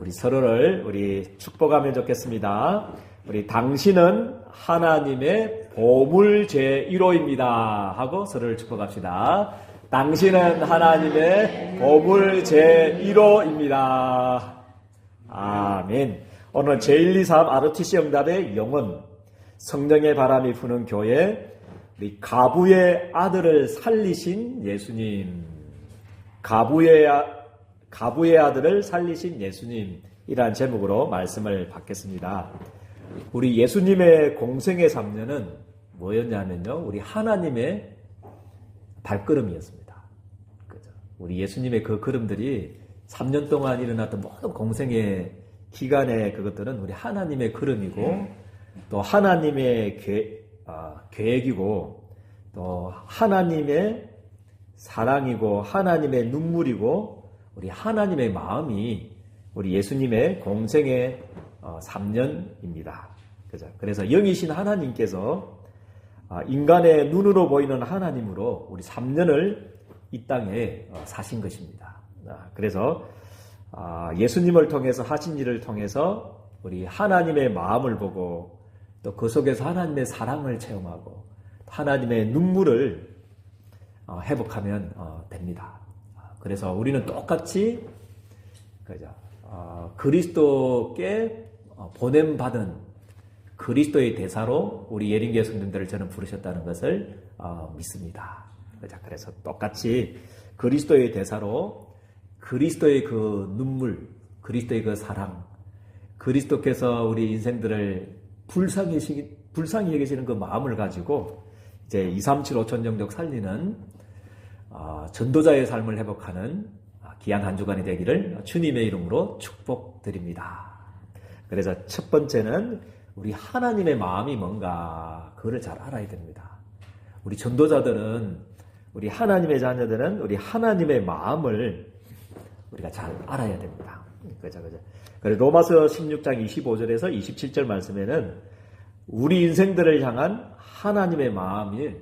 우리 서로를 우리 축복하면 좋겠습니다. 우리 당신은 하나님의 보물 제1호입니다. 하고 서로를 축복합시다. 당신은 하나님의 보물 제1호입니다. 아멘. 오늘 제123 ROTC 응답의 영혼, 성령의 바람이 부는 교회, 우리 가부의 아들을 살리신 예수님, 가부의, 아, 가부의 아들을 살리신 예수님이란 제목으로 말씀을 받겠습니다. 우리 예수님의 공생의 3년은 뭐였냐면요. 우리 하나님의 발걸음이었습니다. 그죠? 우리 예수님의 그 걸음들이 3년 동안 일어났던 모든 공생의 기간의 그것들은 우리 하나님의 걸음이고 또 하나님의 계획, 어, 계획이고 또 하나님의 사랑이고 하나님의 눈물이고 우리 하나님의 마음이 우리 예수님의 공생의 어, 3년입니다. 그죠? 그래서 영이신 하나님께서 아, 인간의 눈으로 보이는 하나님으로 우리 3년을 이 땅에 어, 사신 것입니다. 아, 그래서 아, 예수님을 통해서 하신 일을 통해서 우리 하나님의 마음을 보고 또 그 속에서 하나님의 사랑을 체험하고 하나님의 눈물을 어, 회복하면 어, 됩니다. 그래서 우리는 똑같이 그죠? 그리스도께 보냄 받은 그리스도의 대사로 우리 예린교 성도들을 저는 부르셨다는 것을 믿습니다. 그래서 똑같이 그리스도의 대사로 그리스도의 그 눈물, 그리스도의 그 사랑, 그리스도께서 우리 인생들을 불쌍히, 불쌍히 여기시는 그 마음을 가지고 이제 2, 3, 7, 5천 정도 살리는 어, 전도자의 삶을 회복하는 아, 귀한 한 주간이 되기를 주님의 이름으로 축복드립니다. 그래서 첫 번째는 우리 하나님의 마음이 뭔가 그거를 잘 알아야 됩니다. 우리 전도자들은 우리 하나님의 자녀들은 우리 하나님의 마음을 우리가 잘 알아야 됩니다. 그죠, 그죠. 그래서 로마서 16장 25절에서 27절 말씀에는 우리 인생들을 향한 하나님의 마음이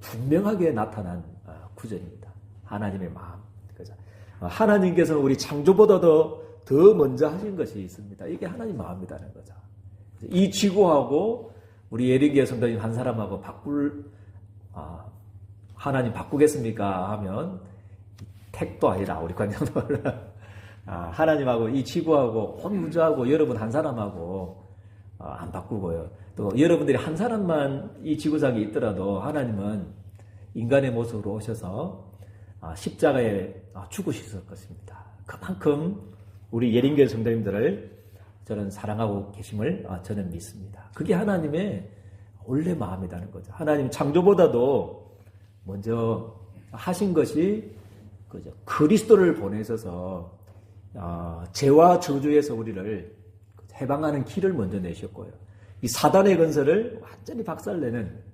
분명하게 나타난 어, 구절입니다. 하나님의 마음. 그죠. 어, 하나님께서는 우리 창조보다도 더 먼저 하신 것이 있습니다. 이게 하나님 마음이라는 거죠. 이 지구하고 우리 예리기의 성도님 한 사람하고 바꿀, 아, 하나님 바꾸겠습니까? 하면 택도 아니라 우리 관장들 아, 하나님하고 이 지구하고 온 우주하고 여러분 한 사람하고 어, 안 바꾸고요. 또 여러분들이 한 사람만 이 지구상에 있더라도 하나님은 인간의 모습으로 오셔서 아, 십자가에 아, 죽으셨을 것입니다. 그만큼 우리 예린교 성도님들을 저는 사랑하고 계심을 저는 믿습니다. 그게 하나님의 원래 마음이라는 거죠. 하나님 창조보다도 먼저 하신 것이 그죠. 그리스도를 보내셔서 어, 죄와 저주에서 우리를 해방하는 길을 먼저 내셨고요. 이 사단의 건설을 완전히 박살내는.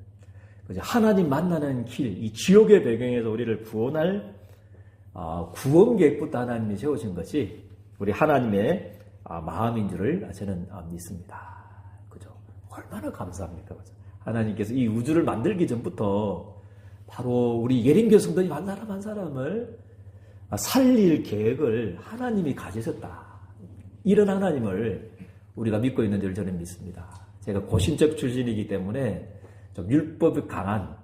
하나님 만나는 길, 이 지옥의 배경에서 우리를 구원할 어, 구원 계획부터 하나님이 세우신 것이 우리 하나님의 어, 마음인 줄을 저는 어, 믿습니다. 그죠? 얼마나 감사합니까? 그죠? 하나님께서 이 우주를 만들기 전부터 바로 우리 예림교 성도님 한 사람 한 사람을 살릴 계획을 하나님이 가지셨다. 이런 하나님을 우리가 믿고 있는 줄 저는 믿습니다. 제가 고신적 출신이기 때문에 좀 율법이 강한,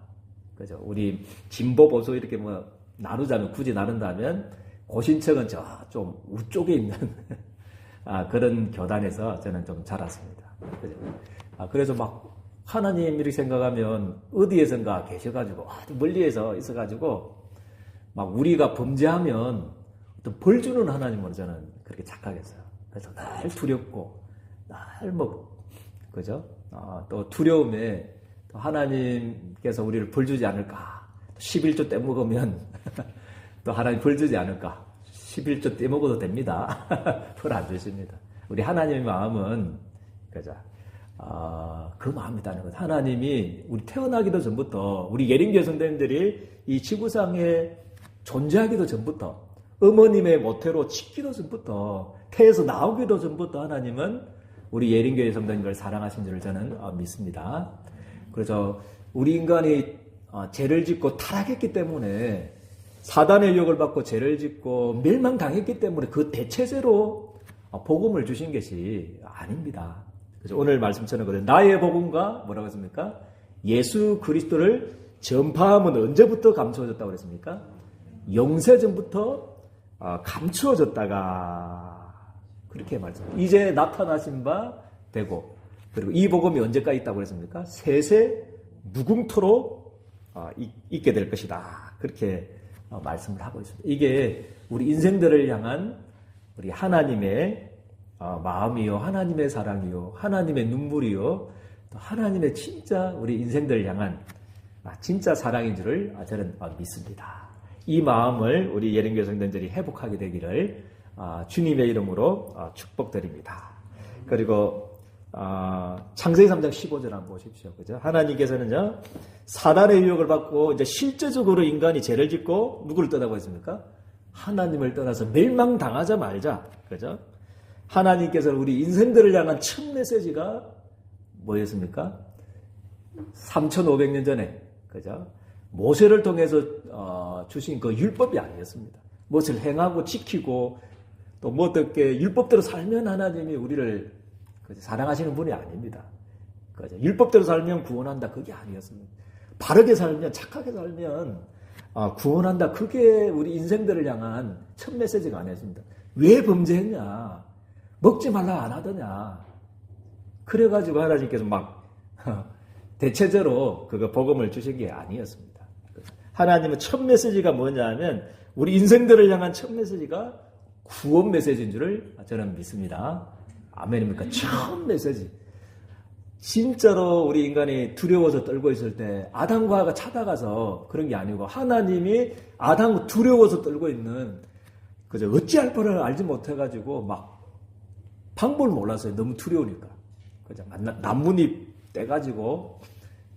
그죠? 우리 진보 보수 이렇게 뭐 나누자면, 굳이 나눈다면, 고신척은 저 좀 우쪽에 있는 아, 그런 교단에서 저는 좀 자랐습니다. 그죠? 아, 그래서 막 하나님 이렇게 생각하면 어디에선가 계셔가지고 멀리에서 있어가지고 막 우리가 범죄하면 어떤 벌 주는 하나님으로 저는 그렇게 착각했어요. 그래서 늘 두렵고 늘 뭐, 그죠? 어, 또 두려움에 또 하나님께서 우리를 벌 주지 않을까. 11조 떼먹으면 또 하나님 벌 주지 않을까. 11조 떼먹어도 됩니다. 벌 안 주십니다. 우리 하나님의 마음은, 그죠? 어, 그 마음이다는 것. 하나님이 우리 태어나기도 전부터 우리 예린교 성도님들이 이 지구상에 존재하기도 전부터 어머님의 모태로 짓기도 전부터 태에서 나오기도 전부터 하나님은 우리 예린교회 성도님을 사랑하신 줄을 저는 어, 믿습니다. 그래서 우리 인간이 어, 죄를 짓고 타락했기 때문에 사단의 유혹을 받고 죄를 짓고 멸망당했기 때문에 그 대체제로 어, 복음을 주신 것이 아닙니다. 그래서 오늘 말씀처럼 그래 나의 복음과 뭐라고 했습니까? 예수 그리스도를 전파함은 언제부터 감추어졌다고 그랬습니까? 영세 전부터 어, 감추어졌다가 그렇게 말씀. 이제 나타나신 바 되고 그리고 이 복음이 언제까지 있다고 그랬습니까? 세세 무궁토록 어, 있게 될 것이다. 그렇게 어, 말씀을 하고 있습니다. 이게 우리 인생들을 향한 우리 하나님의 어, 마음이요, 하나님의 사랑이요, 하나님의 눈물이요, 또 하나님의 진짜 우리 인생들을 향한 아, 진짜 사랑인 줄을 저는 믿습니다. 이 마음을 우리 예령교 성도들이 회복하게 되기를 주님의 이름으로 축복드립니다. 그리고 창세기 3장 15절 한번 보십시오. 그죠? 하나님께서는요, 사단의 유혹을 받고 이제 실제적으로 인간이 죄를 짓고 누구를 떠나고 했습니까? 하나님을 떠나서 멸망당하자 말자. 그죠? 하나님께서는 우리 인생들을 향한 첫 메시지가 뭐였습니까? 3,500년 전에, 그죠? 모세를 통해서 어, 주신 그 율법이 아니었습니다. 무엇을 행하고 지키고 또 뭐 어떻게 율법대로 살면 하나님이 우리를 사랑하시는 분이 아닙니다. 그죠? 율법대로 살면 구원한다. 그게 아니었습니다. 바르게 살면, 착하게 살면, 아, 구원한다. 그게 우리 인생들을 향한 첫 메시지가 아니었습니다. 왜 범죄했냐? 먹지 말라 안 하더냐? 그래가지고 하나님께서 막, 대체적으로 그거 복음을 주신 게 아니었습니다. 하나님은 첫 메시지가 뭐냐 하면, 우리 인생들을 향한 첫 메시지가 구원 메시지인 줄을 저는 믿습니다. 아멘입니까? 처음 메시지. 진짜로 우리 인간이 두려워서 떨고 있을 때 아담과 하가 찾아가서 그런 게 아니고 하나님이 아담 두려워서 떨고 있는 그저 어찌할 바를 알지 못해가지고 막 방법을 몰랐어요. 너무 두려우니까. 그죠? 나뭇잎 떼가지고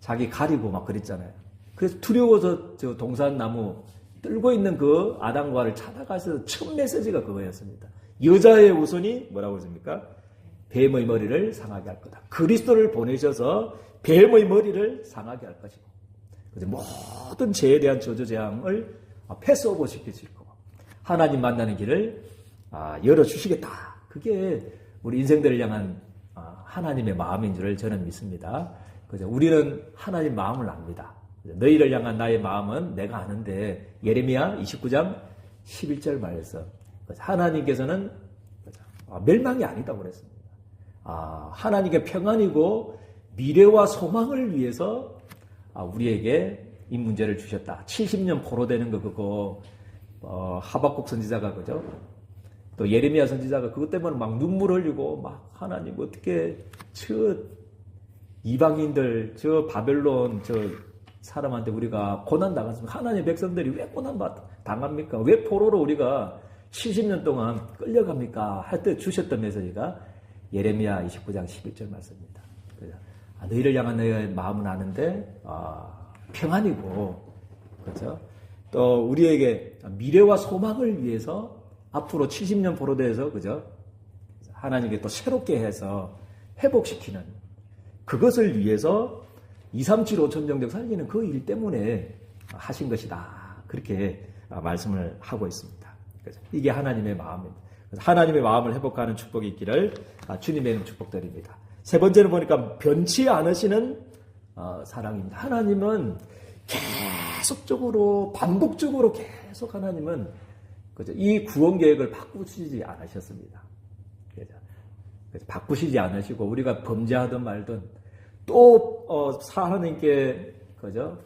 자기 가리고 막 그랬잖아요. 그래서 두려워서 저 동산나무 떨고 있는 그 아담과를 찾아가서 첫 메시지가 그거였습니다. 여자의 우선이 뭐라고 했습니까? 뱀의 머리를 상하게 할 거다. 그리스도를 보내셔서 뱀의 머리를 상하게 할 것이고, 모든 죄에 대한 저주 재앙을 패스오버 시키실 거고, 하나님 만나는 길을 아, 열어 주시겠다. 그게 우리 인생들을 향한 아, 하나님의 마음인 줄을 저는 믿습니다. 그죠? 우리는 하나님 마음을 압니다. 너희를 향한 나의 마음은 내가 아는데 예레미야 29장 11절 말에서 하나님께서는 아, 멸망이 아니다고 그랬습니다. 아, 하나님께 평안이고 미래와 소망을 위해서 아, 우리에게 이 문제를 주셨다. 70년 포로되는 거 그거 어, 하박국 선지자가 그죠? 또 예레미야 선지자가 그것 때문에 막 눈물 흘리고 막 하나님 어떻게 저 이방인들 저 바벨론 저 사람한테 우리가 고난 당했습니까? 하나님 백성들이 왜 고난 당합니까? 왜 포로로 우리가 70년 동안 끌려갑니까? 할 때 주셨던 메시지가 예레미야 29장 11절 말씀입니다. 아, 너희를 향한 너의 마음은 아는데 아, 평안이고 그렇죠? 또 우리에게 미래와 소망을 위해서 앞으로 70년 포로돼서 그죠? 하나님께 또 새롭게 해서 회복시키는 그것을 위해서 2, 3, 7, 5천 정도 살리는 그 일 때문에 하신 것이다. 그렇게 말씀을 하고 있습니다. 이게 하나님의 마음입니다. 하나님의 마음을 회복하는 축복이 있기를 아, 주님의 이름 축복드립니다. 세 번째는 보니까 변치 않으시는 어, 사랑입니다. 하나님은 계속적으로 반복적으로 계속 하나님은? 이 구원 계획을 바꾸시지 않으셨습니다. 그죠? 바꾸시지 않으시고 우리가 범죄하든 말든 또 어, 하나님께 그죠?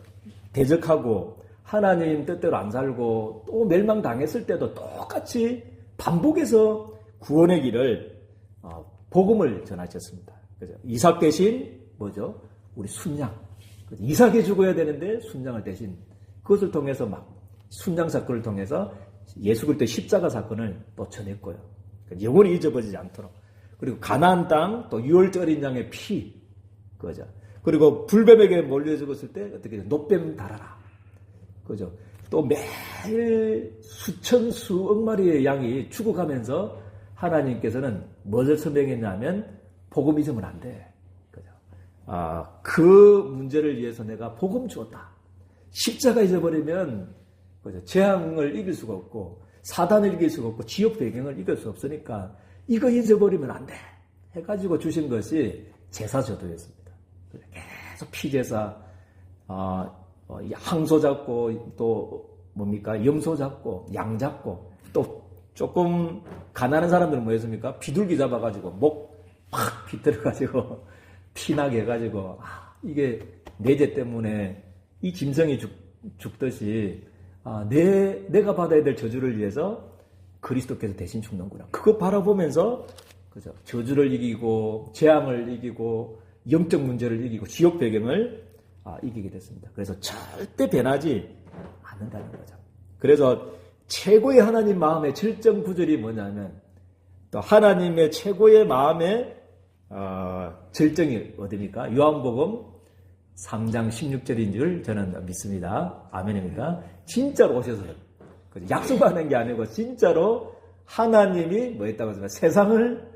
대적하고 하나님 뜻대로 안 살고 또 멸망 당했을 때도 똑같이 반복해서 구원의 길을 어, 복음을 전하셨습니다. 그죠? 이삭 대신 뭐죠? 우리 순양. 이삭이 죽어야 되는데 순양을 대신 그것을 통해서 막 순양 사건을 통해서 예수 그리스도 십자가 사건을 또 전했고요. 영원히 잊어버리지 않도록. 그리고 가나안 땅, 또 유월절인 양의 피, 그죠. 그리고 불뱀에게 몰려 죽었을 때 어떻게 노뱀 달아라. 그죠. 또 매일 수천 수억 마리의 양이 죽어가면서 하나님께서는 무엇을 선명했냐면 복음 잊으면 안 돼. 그죠? 아, 그 문제를 위해서 내가 복음 주었다. 십자가 잊어버리면 그죠? 재앙을 이길 수가 없고 사단을 이길 수가 없고 지옥 배경을 이길 수 없으니까 이거 잊어버리면 안 돼. 해가지고 주신 것이 제사저도였습니다. 계속 피제사, 어, 어, 항소 잡고 또 뭡니까 염소 잡고 양 잡고 또 조금 가난한 사람들은 뭐였습니까? 비둘기 잡아가지고 목 팍 비틀어가지고 피나게 해가지고 아, 이게 내재 때문에 이 짐승이 죽, 죽듯이 아, 내 내가 받아야 될 저주를 위해서 그리스도께서 대신 죽는구나. 그거 바라보면서 그죠 저주를 이기고 재앙을 이기고 영적 문제를 이기고 지옥 배경을 아, 이기게 됐습니다. 그래서 절대 변하지 않는다는 거죠. 그래서 최고의 하나님 마음의 절정 구절이 뭐냐면 또 하나님의 최고의 마음의 어, 절정이 어디입니까? 요한복음 3장 16절인 줄 저는 믿습니다. 아멘입니까? 진짜로 오셔서 약속하는 게 아니고 진짜로 하나님이 뭐 했다고 하지만 세상을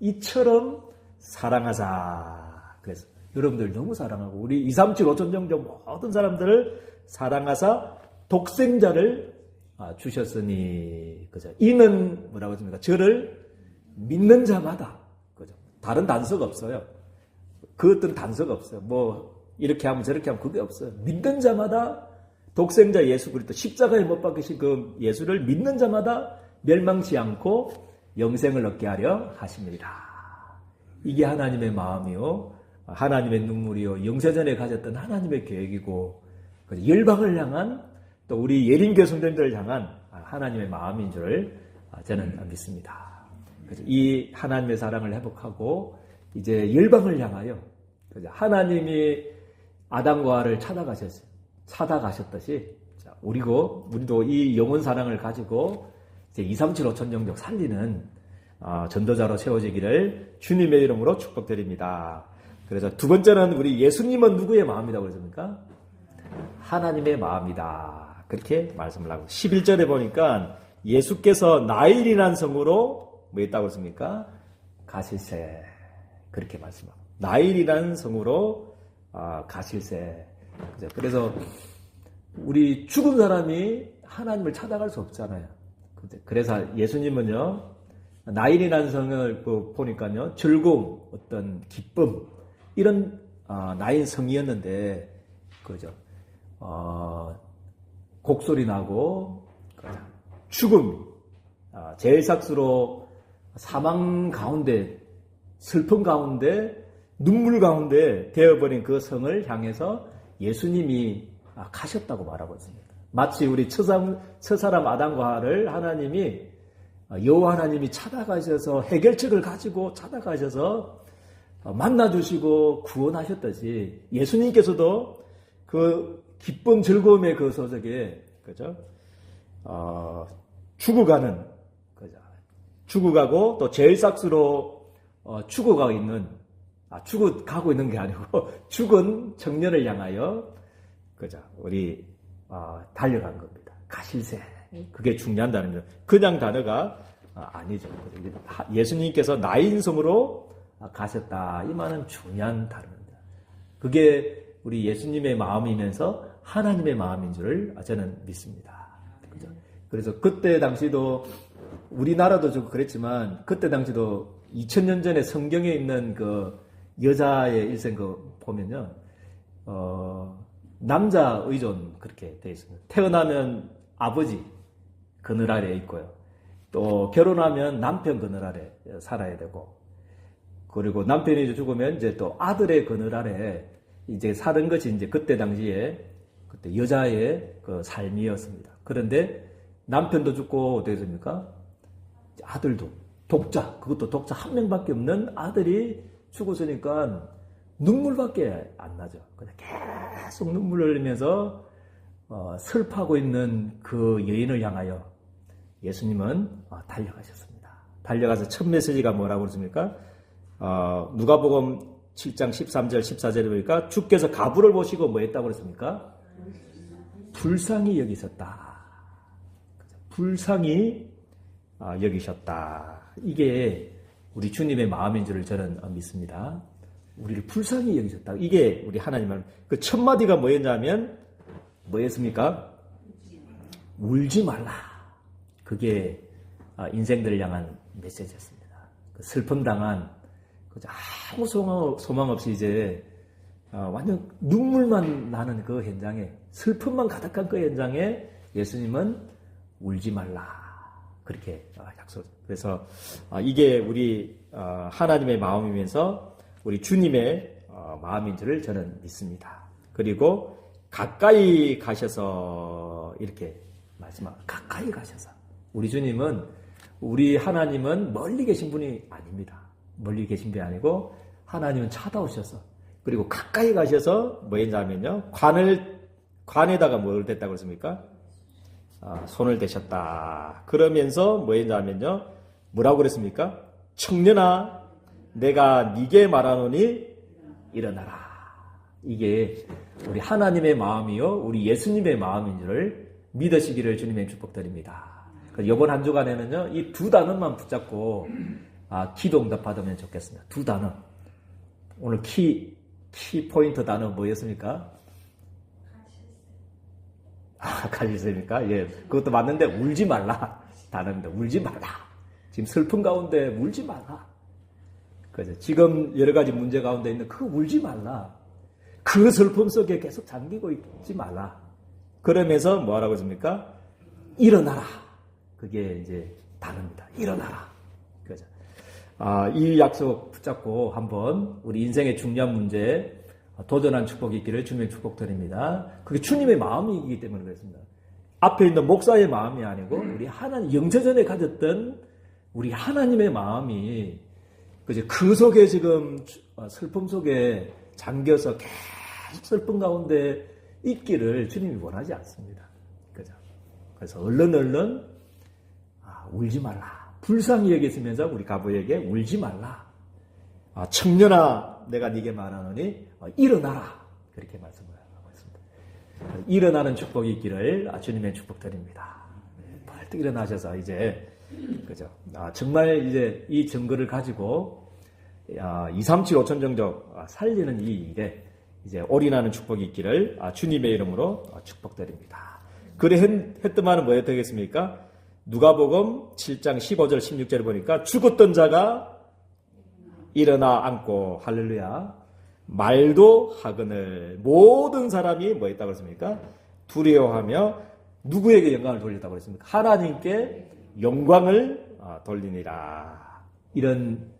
이처럼 사랑하사 그래서 여러분들 너무 사랑하고 우리 2, 3, 7, 5천 정도 모든 사람들을 사랑하사 독생자를 아, 주셨으니 그죠? 이는 뭐라고 했습니까? 저를 믿는 자마다 그죠? 다른 단서가 없어요. 그 어떤 단서가 없어요. 뭐 이렇게 하면 저렇게 하면 그게 없어요. 믿는 자마다 독생자 예수 그리스도 십자가에 못 박히신 그 예수를 믿는 자마다 멸망치 않고 영생을 얻게 하려 하십니다. 이게 하나님의 마음이요. 하나님의 눈물이요. 영세전에 가졌던 하나님의 계획이고 열방을 향한 또 우리 예린교 성도들을 향한 하나님의 마음인 줄 저는 믿습니다. 이 하나님의 사랑을 회복하고 이제 열방을 향하여 하나님이 아담과 하와를 찾아가셨어요. 찾아가셨듯이 우리고 우리도 이 영원 사랑을 가지고 이제 2, 3, 7, 5천 영역 살리는 전도자로 세워지기를 주님의 이름으로 축복드립니다. 그래서 두 번째는 우리 예수님은 누구의 마음이라고 그랬습니까? 하나님의 마음이다. 그렇게 말씀을 하고 11절에 보니까 예수께서 나일이란 성으로 뭐 했다고 했습니까? 가실세 그렇게 말씀하고 나일이라는 성으로 아, 가실세 그래서 우리 죽은 사람이 하나님을 찾아갈 수 없잖아요. 그래서 예수님은요 나일이라는 성을 그 보니까요 즐거움 어떤 기쁨 이런 아, 나인 성이었는데 그죠 어, 곡소리 나고 죽음, 아, 제일삭수로 사망 가운데 슬픔 가운데 눈물 가운데 되어버린 그 성을 향해서 예수님이 아, 가셨다고 말하고 있습니다. 마치 우리 처사람, 처사람 아담과 하를 하나님이 아, 여호와 하나님이 찾아가셔서 해결책을 가지고 찾아가셔서 만나주시고 구원하셨듯이 예수님께서도 그 기쁨 즐거움의 그 소속에 그죠? 어, 죽어가는 그죠? 죽어가고 또 제일 삭스로 어, 죽어가고 있는 아, 죽어가고 있는 게 아니고 죽은 청년을 향하여 그죠? 우리 어, 달려간 겁니다. 가실세 그게 중요한 단어입니다. 그냥 단어가 어, 아니죠. 예수님께서 나인성으로 가셨다 이 말은 중요한 단어입니다. 그게 우리 예수님의 마음이면서 하나님의 마음인 줄을 저는 믿습니다. 그죠? 그래서 그때 당시도 우리나라도 좀 그랬지만 그때 당시도 2000년 전에 성경에 있는 그 여자의 일생 그 보면요. 어, 남자 의존 그렇게 되어 있습니다. 태어나면 아버지 그늘 아래에 있고요. 또 결혼하면 남편 그늘 아래 살아야 되고 그리고 남편이 죽으면 이제 또 아들의 그늘 아래 이제 사는 것이 이제 그때 당시에 그때 여자의 그 삶이었습니다. 그런데 남편도 죽고 어떻게 됩니까? 아들도 독자 그것도 독자 한 명밖에 없는 아들이 죽었으니까 눈물밖에 안 나죠. 그냥 계속 눈물을 흘리면서 어, 슬퍼하고 있는 그 여인을 향하여 예수님은 어, 달려가셨습니다. 달려가서 첫 메시지가 뭐라고 그러십니까? 어, 누가복음 7장 13절 14절에 보니까 주께서 가부를 보시고 뭐 했다고 그랬습니까? 불쌍히 여기셨다. 불쌍히 아, 여기셨다. 이게 우리 주님의 마음인 줄을 저는 믿습니다. 우리를 불쌍히 여기셨다. 이게 우리 하나님 말. 그첫 마디가 뭐였냐면 뭐였습니까? 울지 말라. 그게 아, 인생들을 향한 메시지였습니다. 그 슬픔 당한 그저 아무 소망, 소망 없이 이제 어, 완전 눈물만 나는 그 현장에 슬픔만 가득한 그 현장에 예수님은 울지 말라 그렇게 어, 약속. 그래서 어, 이게 우리 어, 하나님의 마음이면서 우리 주님의 어, 마음인 줄을 저는 믿습니다. 그리고 가까이 가셔서 이렇게 말씀하 가까이 가셔서 우리 주님은 우리 하나님은 멀리 계신 분이 아닙니다. 멀리 계신 분이 아니고 하나님은 찾아오셔서 그리고 가까이 가셔서 뭐 했냐면요 관을 관에다가 뭘 댔다고 그랬습니까? 아, 손을 대셨다. 그러면서 뭐 했냐면요 뭐라고 그랬습니까? 청년아 내가 네게 말하노니 일어나라. 이게 우리 하나님의 마음이요 우리 예수님의 마음인 줄을 믿으시기를 주님의 축복드립니다. 이번 한 주간에는요, 이 두 단어만 붙잡고, 아, 기도 응답 받으면 좋겠습니다. 두 단어. 오늘 키, 키 포인트 단어 뭐였습니까? 아, 가시습니까? 예. 그것도 맞는데, 울지 말라. 단어입니다. 울지 말라. 지금 슬픔 가운데 울지 말라. 그죠? 지금 여러 가지 문제 가운데 있는 그 울지 말라. 그 슬픔 속에 계속 잠기고 있지 말라. 그러면서 뭐라고 했습니까? 일어나라. 그게 이제 다릅니다. 일어나라. 아, 이 약속 붙잡고 한번 우리 인생의 중요한 문제에 도전한 축복이 있기를 주님의 축복 드립니다. 그게 주님의 마음이기 때문에 그렇습니다. 앞에 있는 목사의 마음이 아니고 우리 하나님 영세전에 가졌던 우리 하나님의 마음이 그죠. 그 속에 지금 슬픔 속에 잠겨서 계속 슬픔 가운데 있기를 주님이 원하지 않습니다. 그죠. 그래서 얼른 얼른 울지 말라. 불쌍히 여겼으면서 우리 가부에게 울지 말라. 아, 청년아, 내가 네게 말하노니 어, 일어나라. 그렇게 말씀을 하고 있습니다. 일어나는 축복이 있기를 아, 주님의 축복드립니다. 벌떡 일어나셔서 이제 그죠? 아, 정말 이제 이 증거를 가지고 아, 2, 3, 7, 5천 정도 살리는 이 일에 이제 올인하는 축복이 있기를 아, 주님의 이름으로 축복드립니다. 그래 했 더만은 뭐였 되겠습니까? 누가복음 7장 15절 16절을 보니까 죽었던 자가 일어나 앉고 할렐루야 말도 하거늘 모든 사람이 뭐 했다고 했습니까? 두려워하며 누구에게 영광을 돌렸다고 했습니까? 하나님께 영광을 아, 돌리니라. 이런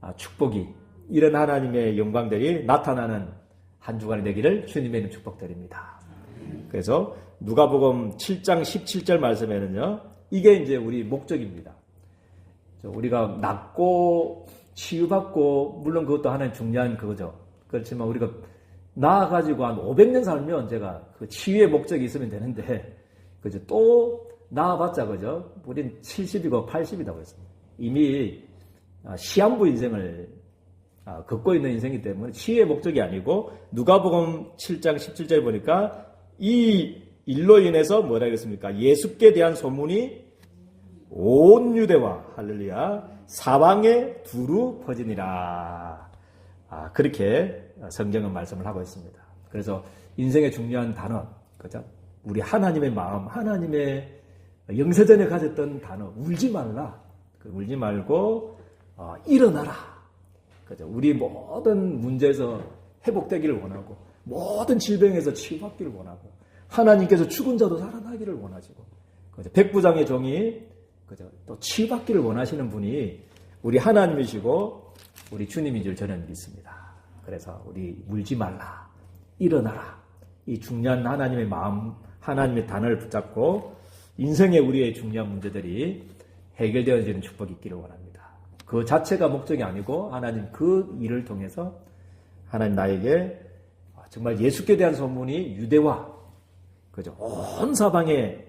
아, 축복이 이런 하나님의 영광들이 나타나는 한 주간이 되기를 주님의 이름 축복드립니다. 그래서 누가복음 7장 17절 말씀에는요. 이게 이제 우리 목적입니다. 우리가 낫고 치유받고 물론 그것도 하나의 중요한 그거죠. 그렇지만 우리가 나아가지고 한 500년 살면 제가 그 치유의 목적이 있으면 되는데 그죠 또 나아봤자 그죠 우린 70이고 80이라고 했습니다. 이미 아, 시한부 인생을 아, 걷고 있는 인생이기 때문에 치유의 목적이 아니고 누가복음 7장 17절 보니까 이 일로 인해서 뭐라 그랬습니까? 예수께 대한 소문이 온 유대와 할렐루야 사방에 두루 퍼지니라. 아, 그렇게 성경은 말씀을 하고 있습니다. 그래서 인생의 중요한 단어, 그죠? 우리 하나님의 마음, 하나님의 영세전에 가졌던 단어, 울지 말라. 그 울지 말고 어, 일어나라. 그죠? 우리 모든 문제에서 회복되기를 원하고 모든 질병에서 치유받기를 원하고 하나님께서 죽은 자도 살아나기를 원하시고? 백부장의 종이 그죠? 또 치유받기를 원하시는 분이 우리 하나님이시고 우리 주님인 줄 저는 믿습니다. 그래서 우리 울지 말라. 일어나라. 이 중요한 하나님의 마음, 하나님의 단어를 붙잡고 인생의 우리의 중요한 문제들이 해결되어지는 축복이 있기를 원합니다. 그 자체가 목적이 아니고 하나님 그 일을 통해서 하나님 나에게 정말 예수께 대한 소문이 유대와 그죠 온 사방에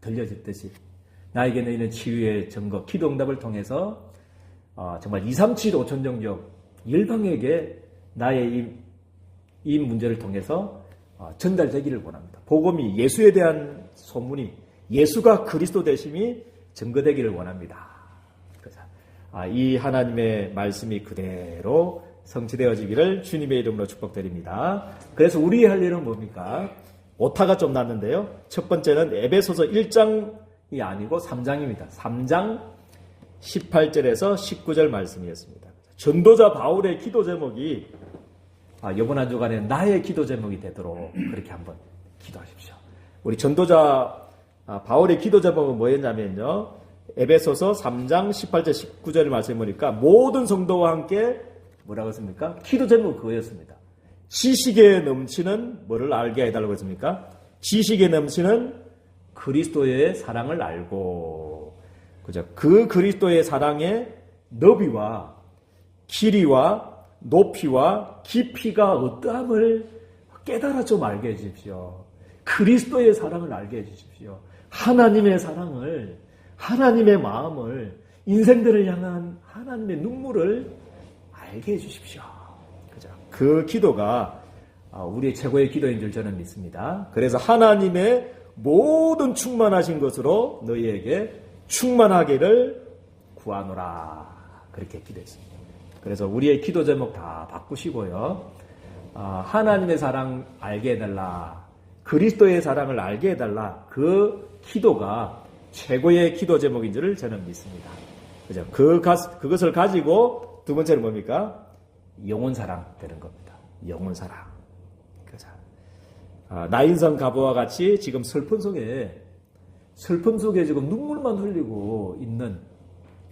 들려졌듯이 나에게 내리는 치유의 증거, 기도 응답을 통해서 어, 정말 2, 3, 7, 5천 정적 열방에게 나의 이, 이 문제를 통해서 어, 전달되기를 원합니다. 복음이 예수에 대한 소문이 예수가 그리스도 되심이 증거되기를 원합니다. 아, 이 하나님의 말씀이 그대로 성취되어지기를 주님의 이름으로 축복드립니다. 그래서 우리 할 일은 뭡니까? 오타가 좀 났는데요. 첫 번째는 에베소서 1장 이 아니고 3장입니다. 3장 18절에서 19절 말씀이었습니다. 전도자 바울의 기도 제목이 아, 이번 한 주간에 나의 기도 제목이 되도록 그렇게 한번 기도하십시오. 우리 전도자 아, 바울의 기도 제목은 뭐였냐면요. 에베소서 3장 18절 19절 말씀 보니까 모든 성도와 함께 뭐라고 했습니까? 기도 제목 그거였습니다. 지식에 넘치는 뭐를 알게 해달라고 했습니까? 지식에 넘치는 그리스도의 사랑을 알고 그죠? 그 그리스도의 사랑의 너비와 길이와 높이와 깊이가 어떠함을 깨달아 좀 알게 해주십시오. 그리스도의 사랑을 알게 해주십시오. 하나님의 사랑을, 하나님의 마음을, 인생들을 향한 하나님의 눈물을 알게 해주십시오. 그 기도가 아, 우리의 최고의 기도인 줄 저는 믿습니다. 그래서 하나님의 모든 충만하신 것으로 너희에게 충만하기를 구하노라. 그렇게 기도했습니다. 그래서 우리의 기도 제목 다 바꾸시고요. 아, 하나님의 사랑 알게 해달라. 그리스도의 사랑을 알게 해달라. 그 기도가 최고의 기도 제목인 줄을 저는 믿습니다. 그죠? 그, 그것을 가지고 두 번째는 뭡니까? 영혼 사랑 되는 겁니다. 영혼 사랑. 그죠? 아, 나인성 가보와 같이 지금 슬픔 속에, 슬픔 속에 지금 눈물만 흘리고 있는,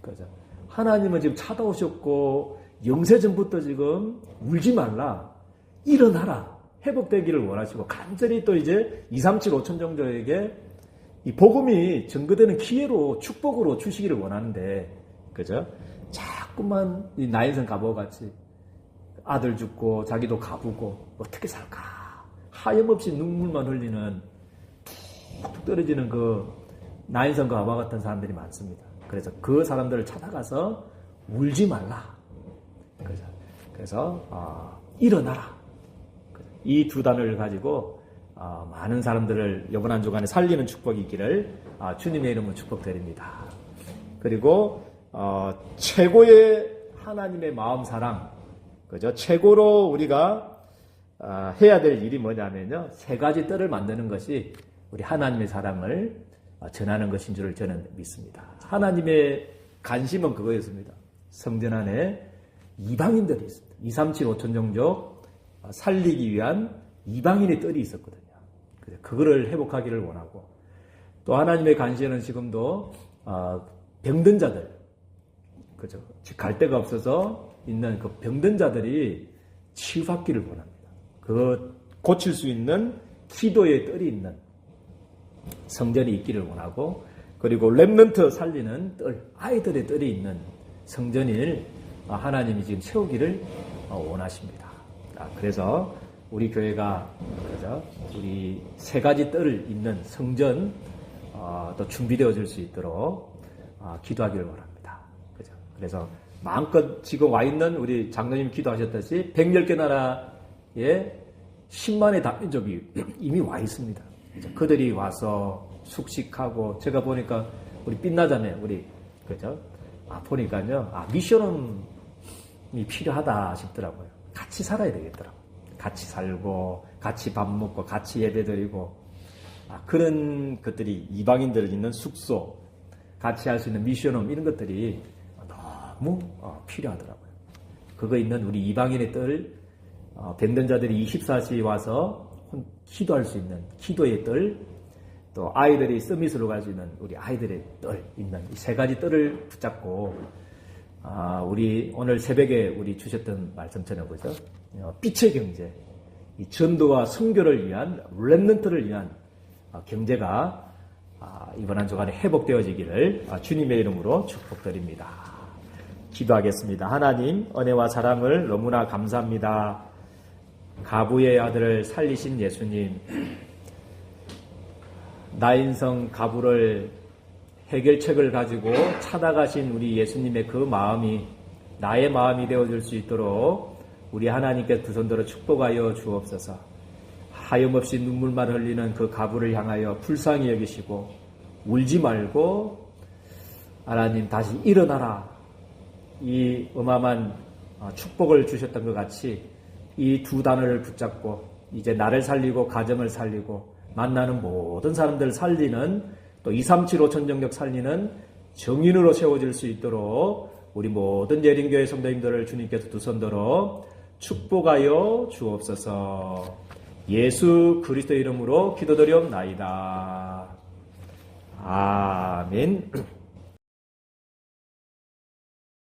그죠? 하나님은 지금 찾아오셨고, 영세 전부터 지금 울지 말라. 일어나라. 회복되기를 원하시고, 간절히 또 이제 2, 3, 7, 5천 정도에게 이 복음이 증거되는 기회로 축복으로 주시기를 원하는데, 그죠? 자꾸만 이 나인성 가보 같이 아들 죽고 자기도 가보고 어떻게 살까? 하염없이 눈물만 흘리는 툭툭 떨어지는 그 나인성 가보 같은 사람들이 많습니다. 그래서 그 사람들을 찾아가서 울지 말라. 그죠? 그래서 어, 일어나라. 이 두 단어를 가지고 어, 많은 사람들을 이번 한 주간에 살리는 축복이 있기를 어, 주님의 이름으로 축복드립니다. 그리고 어, 최고의 하나님의 마음 사랑, 그죠? 최고로 우리가 어, 해야 될 일이 뭐냐면요. 세 가지 뜰을 만드는 것이 우리 하나님의 사랑을 어, 전하는 것인 줄을 저는 믿습니다. 하나님의 관심은 그거였습니다. 성전 안에 이방인들이 있습니다. 2, 3, 7, 5천 종족 살리기 위한 이방인의 뜰이 있었거든요. 그거를 회복하기를 원하고 또 하나님의 관심은 지금도 어, 병든 자들, 그죠? 갈 데가 없어서 있는 그 병든 자들이 치유받기를 원합니다. 그 고칠 수 있는 기도의 뜰이 있는 성전이 있기를 원하고 그리고 랩런트 살리는 뜰, 아이들의 뜰이 있는 성전을 하나님이 지금 채우기를 원하십니다. 아, 그래서 우리 교회가 그죠? 우리 세 가지 뜰을 있는 성전 어, 또 준비되어질 수 있도록 어, 기도하기를 원합니다. 그죠? 그래서 마음껏 지금 와 있는 우리 장로님 기도하셨듯이 110개 나라에 10만의 다민족이 이미 와 있습니다. 그들이 와서 숙식하고 제가 보니까 우리 빛나자매 우리 그죠? 아 보니까요. 아 미션이 필요하다 싶더라고요. 같이 살아야 되겠더라고. 같이 살고 같이 밥 먹고 같이 예배드리고 아, 그런 것들이 이방인들 있는 숙소 같이 할 수 있는 미션홈 이런 것들이 너무 어, 필요하더라고요. 그거 있는 우리 이방인의 뜰 어, 밴든자들이 24시 와서 기도할 수 있는 기도의 뜰, 또 아이들이 서밋으로 갈수 있는 우리 아이들의 뜰 있는 이 세 가지 뜰을 붙잡고 아, 우리 오늘 새벽에 우리 주셨던 말씀처럼 보죠. 어, 빛의 경제, 이 전도와 선교를 위한 랩런트를 위한 어, 경제가 아, 이번 한 주간에 회복되어지기를 아, 주님의 이름으로 축복드립니다. 기도하겠습니다. 하나님 은혜와 사랑을 너무나 감사합니다. 가부의 아들을 살리신 예수님, 나인성 가부를 해결책을 가지고 찾아가신 우리 예수님의 그 마음이 나의 마음이 되어줄 수 있도록 우리 하나님께 두 손들어 축복하여 주옵소서. 하염없이 눈물만 흘리는 그 가부를 향하여 불쌍히 여기시고 울지 말고 하나님 다시 일어나라. 이 어마어마한 축복을 주셨던 것 같이 이 두 단어를 붙잡고 이제 나를 살리고 가정을 살리고 만나는 모든 사람들을 살리는 또 2, 3, 7, 5 천 정력 살리는 정인으로 세워질 수 있도록 우리 모든 예린교회 성도님들을 주님께서 두 손들어 축복하여 주옵소서. 예수 그리스도 이름으로 기도드리옵나이다. 아멘.